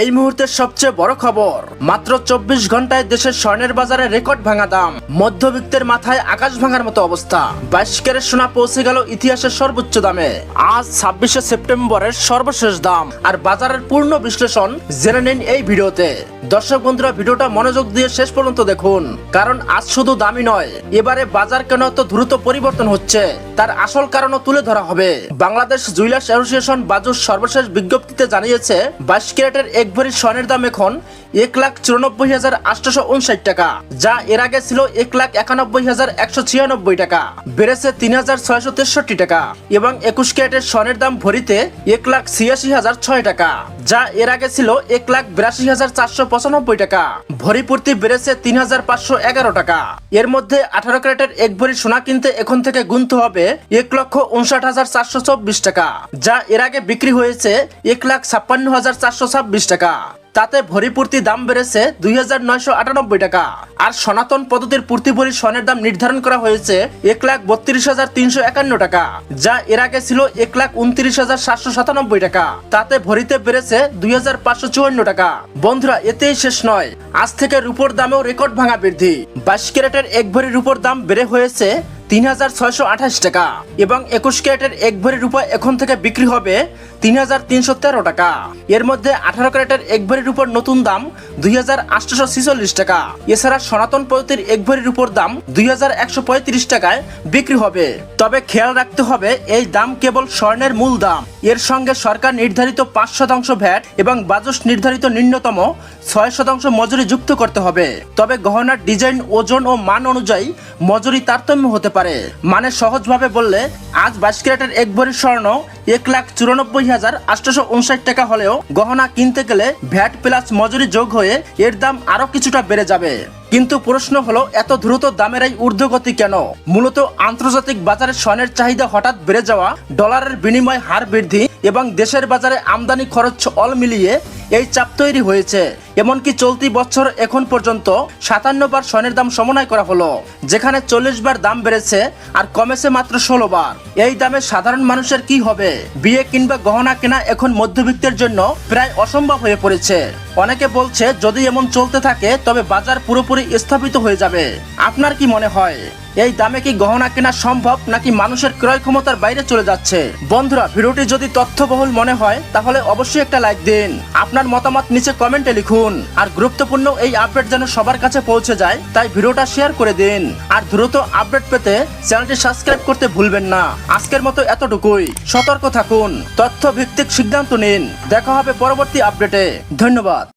এই মুহূর্তের সবচেয়ে বড় খবর। মাত্র চব্বিশ ঘন্টায় দেশের স্বর্ণের বাজারে রেকর্ড ভাঙা দাম। মধ্যবিত্তের মাথায় আকাশ ভাঙার মতো অবস্থা। বাইশ ক্যারেট সোনা পৌঁছে গেল ইতিহাসের সর্বোচ্চ দামে। আজ ছাব্বিশে সেপ্টেম্বরের সর্বশেষ দাম। আর বাজারের পূর্ণ বিশ্লেষণ জেনে নিন এই ভিডিওতে। দর্শক বন্ধুরা, ভিডিওটা মনোযোগ দিয়ে শেষ পর্যন্ত দেখুন। কারণ আজ শুধু দামই নয়, এবারে বাজার কেন এত দ্রুত পরিবর্তন হচ্ছে, তার আসল কারণও তুলে ধরা হবে। বাংলাদেশ জুয়েলার্স অ্যাসোসিয়েশন বাজুর সর্বশেষ বিজ্ঞপ্তিতে জানিয়েছে, বাইশ ক্যারেটের এক ভরি স্বর্ণের দাম এখন এক লাখ চুরানব্বই হাজার আটশোশো উনষাট টাকা, যা এর আগে ছিল এক লাখ একানব্বই হাজার একশো ছিয়ানব্বই টাকা, বেড়েছে তিন হাজার ছয়শো তেষট্টি টাকা এবং একুশ ক্যারেটের স্বর্ণের দাম ভরিতে এক লাখ ছিয়াশি হাজার ছয় টাকা, যা এর আগে ছিল এক লাখ বিরাশি হাজার চারশো পঁচানব্বই টাকা। ভরি পূর্তি বেড়েছে তিন হাজার পাঁচশো এগারো টাকা। এর মধ্যে আঠারো ক্যারেটের এক ভরি সোনা কিনতে এখন থেকে গুনতে হবে এক লক্ষ উনষাট হাজার চারশো চব্বিশ টাকা, যা এর আগে বিক্রি হয়েছে এক লাখ ছাপ্পান্ন হাজার চারশো ছাব্বিশ টাকা। তাতে ভরি পূর্তি দাম বেড়েছে দুই হাজার নয়শো আটানব্বই টাকা। আর সনাতন পদ্ধতির পূর্তি ভরি স্বর্ণের দাম নির্ধারণ করা হয়েছে এক লাখ বত্রিশ হাজার তিনশো একান্ন টাকা, যা এর আগে ছিল এক লাখ উনত্রিশ হাজার সাতশো সাতানব্বই টাকা। তাতে ভরিতে বেড়েছে দুই হাজার পাঁচশো চুয়ান্ন টাকা। বন্ধুরা, এতেই শেষ নয়। আজ থেকে রূপোর দামেও রেকর্ড ভাঙা বৃদ্ধি। বাইশ ক্যারেটের এক ভরি রূপোর দাম বেড়ে হয়েছে তিন হাজার ছয়শো আঠাশ টাকা এবং একুশ ক্যারেটের এক ভরি রূপা এখন থেকে বিক্রি হবে তিন হাজার তিনশো তেরো টাকা। এর মধ্যে আঠারো ক্যারেটের এক ভরির উপর নতুন দাম দুই হাজার আটশোশো ছিচল্লিশ টাকা। এছাড়া সনাতন পদ্ধতির এক ভরির উপর দাম দুই হাজার একশো পঁয়ত্রিশ টাকায় বিক্রি হবে। তবে খেয়াল রাখতে হবে, এই দাম কেবল স্বর্ণের মূল দাম। এর সঙ্গে সরকার নির্ধারিত পাঁচ শতাংশ ভ্যাট এবং বাজস নির্ধারিত ন্যূনতম ছয় শতাংশ মজুরি যুক্ত করতে হবে। তবে গহনার ডিজাইন, ওজন ও মান অনুযায়ী মজুরি তারতম্য হতে পারে। মানে সহজভাবে বললে, আজ বাইশ ক্যারেটের এক ভরি স্বর্ণ এক লাখ চুরানব্বই হাজার আটশোশো উনষাট টাকা হলেও গহনা কিনতে গেলে ভ্যাট প্লাস মজুরি যোগ হয়ে এর দাম আরও কিছুটা বেড়ে যাবে। কিন্তু প্রশ্ন হলো, এত দ্রুত দামের এই ঊর্ধ্বগতি কেন? মূলত আন্তর্জাতিক বাজারে স্বর্ণের চাহিদা হঠাৎ বেড়ে যাওয়া, ডলারের বিনিময় হার বৃদ্ধি এবং দেশের বাজারে আমদানি খরচ অল মিলিয়ে এই চাপ তৈরি হয়েছে। এমনকি চলতি বছর এখন পর্যন্ত সাতান্ন বার স্বর্ণের দাম সমন্বয় করা হলো, যেখানে চল্লিশ বার দাম বেড়েছে আর কমেছে মাত্র ষোলো বার। এই দামে সাধারণ মানুষের কি হবে? বিয়ে কিংবা গহনা কেনা এখন মধ্যবিত্তের জন্য প্রায় অসম্ভব হয়ে পড়েছে। অনেকে বলছে, যদি এমন চলতে থাকে, তবে বাজার পুরোপুরি স্থাপিত হয়ে যাবে। আপনার কি মনে হয়? এই দামে কি গহনা কেনা সম্ভব, নাকি মানুষের ক্রয় ক্ষমতার বাইরে চলে যাচ্ছে? বন্ধুরা, ভিডিওটি যদি তথ্যবহুল মনে হয়, তাহলে অবশ্যই একটা লাইক দিন। আপনার মতামত নিচে কমেন্টে লিখুন। আর গুরুত্বপূর্ণ এই আপডেট যেন সবার কাছে পৌঁছে যায়, তাই ভিডিওটা শেয়ার করে দিন। আর দ্রুত আপডেট পেতে চ্যানেলটি সাবস্ক্রাইব করতে ভুলবেন না। আজকের মতো এতটুকুই। সতর্ক থাকুন। তথ্য ভিত্তিক সিদ্ধান্ত নিন। দেখা হবে পরবর্তী আপডেটে। ধন্যবাদ।